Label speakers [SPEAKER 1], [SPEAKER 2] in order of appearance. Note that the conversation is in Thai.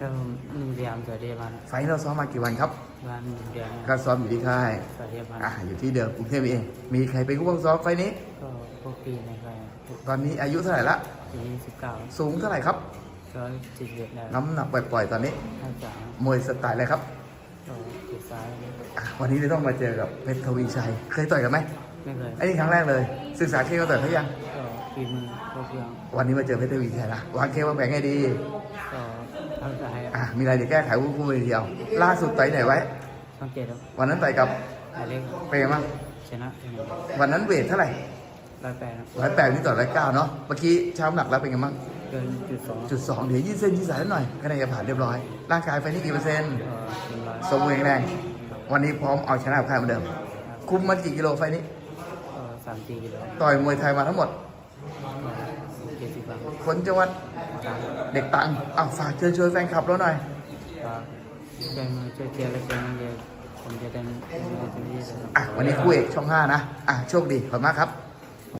[SPEAKER 1] ครับผมหนึ่งเดียมสวัสดีพัน
[SPEAKER 2] ไฟท์เราซ้อมมากี่วันครับ
[SPEAKER 1] วันหนึ่งเดือน
[SPEAKER 2] ก็ซ้อมอยู่ที่ค่าย
[SPEAKER 1] สวัสดีพัน
[SPEAKER 2] อ่าอยู่ที่เดิมกรุงเทพเอง มีใครเป็นผู้บังซ้อมไฟท์นี้
[SPEAKER 1] ก็พวกปีในใคร
[SPEAKER 2] ตอนนี้อายุเท่าไหร่ละ
[SPEAKER 1] ปีนี้สิบเก้า
[SPEAKER 2] สูงเท่าไหร่ครับ
[SPEAKER 1] ร้อยสิบเอ็ดได้
[SPEAKER 2] น้ำหนักปล่อยๆตอนนี้
[SPEAKER 1] ห้าสาม
[SPEAKER 2] มวยสไตล์อะไรครับ
[SPEAKER 1] ก็ติดซ้าย
[SPEAKER 2] อะวันนี้เราต้องมาเจอกับเพชรทวีชัย เคยต่อยกันไหม
[SPEAKER 1] ไม่เคย
[SPEAKER 2] ไอ้นี่ครั้งแรกเลย ศึกษาเคเขาต่อยเขายัง
[SPEAKER 1] ก็ปีมือพวกเพียง
[SPEAKER 2] วันนี้มาเจอเพชรทวีชัยละวางเควางแผงให้ดี
[SPEAKER 1] ก็ทั้งสาย
[SPEAKER 2] อะมีอะไรจะแก้ไขวุ้นคู่เดียว ล่าสุดต่อยไหนไว้
[SPEAKER 1] ต้องเจ็ดครับ
[SPEAKER 2] วันนั้นต่อยกับ
[SPEAKER 1] อะไรเล็ก
[SPEAKER 2] เป็นไงบ้าง
[SPEAKER 1] ชนะหนึ่ง
[SPEAKER 2] วันนั้นเวทเท่าไหร่
[SPEAKER 1] ร้อยแปดครับ
[SPEAKER 2] ร้อยแปดนี่ต่อร้อยเก้าเนาะเมื่อกี้ช้ำหนักแล้วเป็นไงบ้าง
[SPEAKER 1] เกินจุดสอง
[SPEAKER 2] จุดสองเดี๋ยวยืดเส้นยืดสายนิดหน่อยก็น่าจะผ่านเรียบร้อยร่างกายไฟนี่กี่เปอร์เซ็นต์
[SPEAKER 1] ก็เป็นร้อย
[SPEAKER 2] สมบูรณ์แข็งแรงวันนี้พร้อมเอาชนะกับใครเหมือนเดิม คุมมันกี่กิโลไฟนี้
[SPEAKER 1] ก็สามสี่กิโล
[SPEAKER 2] ต่อยมวยไทยมาทั้งหมด
[SPEAKER 1] เจ็ดสิบบาท
[SPEAKER 2] คนจังหวัด เด็กตังอ้าวฝากเชิญชวนแฟนคลับเราหน่อย
[SPEAKER 1] ก็ช่วยมือช่วยเชียร์และช่วยนั่งเดียวผมจะเต็มเต็มที่เลยครับ
[SPEAKER 2] อะวันนี้คู่เอกช่องห้านะ อะโชคดีขอบคุณมากครับ